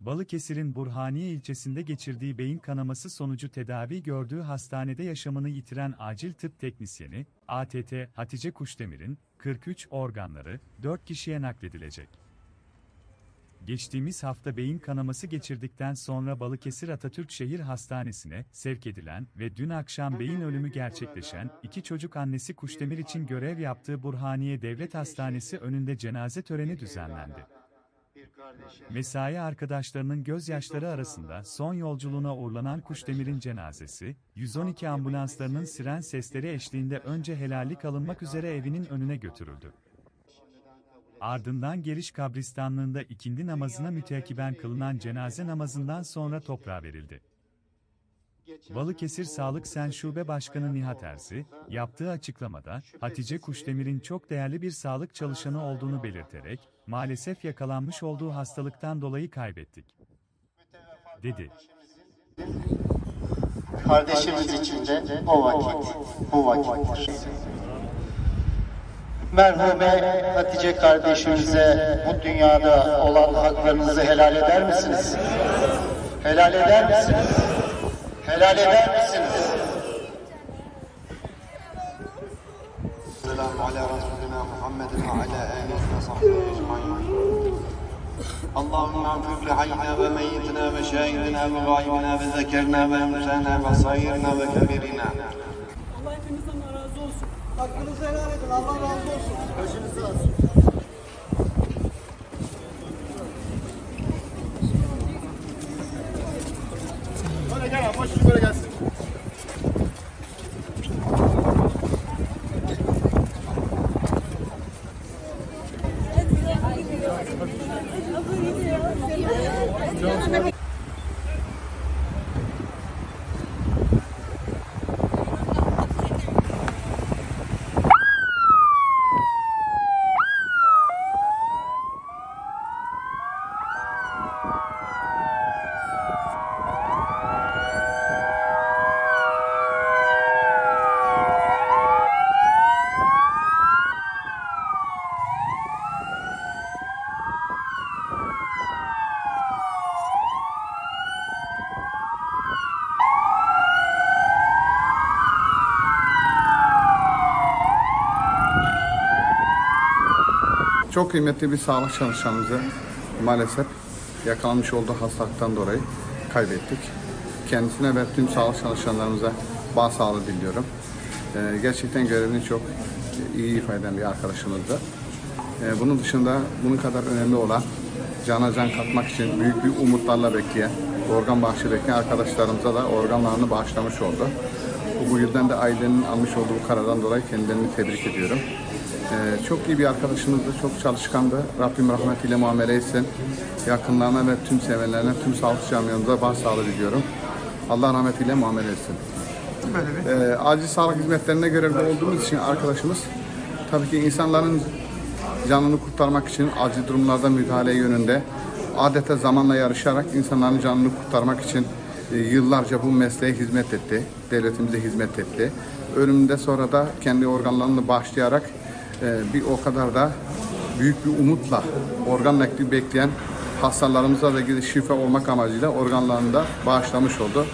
Balıkesir'in Burhaniye ilçesinde geçirdiği beyin kanaması sonucu tedavi gördüğü hastanede yaşamını yitiren acil tıp teknisyeni, ATT Hatice Kuşdemir'in 43 organları 4 kişiye nakledilecek. Geçtiğimiz hafta beyin kanaması geçirdikten sonra Balıkesir Atatürk Şehir Hastanesi'ne sevk edilen ve dün akşam beyin ölümü gerçekleşen iki çocuk annesi Kuşdemir için görev yaptığı Burhaniye Devlet Hastanesi önünde cenaze töreni düzenlendi. Mesai arkadaşlarının gözyaşları arasında son yolculuğuna uğurlanan Kuşdemir'in cenazesi, 112 ambulanslarının siren sesleri eşliğinde önce helallik alınmak üzere evinin önüne götürüldü. Ardından geliş kabristanlığında ikindi namazına müteakiben kılınan cenaze namazından sonra toprağa verildi. Balıkesir Sağlık Sen Şube Başkanı Nihat Ersi, yaptığı açıklamada, Hatice Kuşdemir'in çok değerli bir sağlık çalışanı olduğunu belirterek, maalesef yakalanmış olduğu hastalıktan dolayı kaybettik, dedi. Kardeşimiz için de o vakit, bu vakittir. Merhume Hatice kardeşimize bu dünyada olan haklarınızı helal eder misiniz? Helal eder misiniz? Helal eder misiniz? السلام على رسولنا محمد وعلى آله وصحبه أجمعين اللهم اغفر لحينا وميتنا وشاهدنا وغائبنا وذكرنا وانثانا وصغيرنا وكبيرنا Allah hepinizden razı olsun. Hakkınızı helal edin. Allah razı olsun. Başınız sağ olsun. Gel abi. Boş böyle gelsin. Çok kıymetli bir sağlık çalışanımızı maalesef yakalanmış olduğu hastalıktan dolayı kaybettik. Kendisine ve tüm sağlık çalışanlarımıza başsağlığı diliyorum. Ee, gerçekten görevini çok iyi ifade eden bir arkadaşımızdı. Ee, bunun dışında bunun kadar önemli olan cana can katmak için büyük bir umutlarla bekleyen, organ bağışı bekleyen arkadaşlarımıza da organlarını bağışlamış oldu. Bu, yüzden de ailenin almış olduğu bu karardan dolayı kendilerini tebrik ediyorum. Ee, çok iyi bir arkadaşımızdı, çok çalışkandı. Rabbim rahmetiyle muamele etsin. Yakınlarına ve tüm sevenlerine, tüm sağlık camiamıza başsağlığı diliyorum. Allah rahmetiyle muamele etsin. Ee, acil sağlık hizmetlerine görevli olduğumuz için arkadaşımız tabii ki insanların canını kurtarmak için acil durumlarda müdahale yönünde adeta zamanla yarışarak insanların canını kurtarmak için e, yıllarca bu mesleğe hizmet etti. Devletimize hizmet etti. Ölümünde sonra da kendi organlarını bağışlayarak bir o kadar da büyük bir umutla organ nakli bekleyen hastalarımıza da şifa olmak amacıyla organlarını da bağışlamış oldu.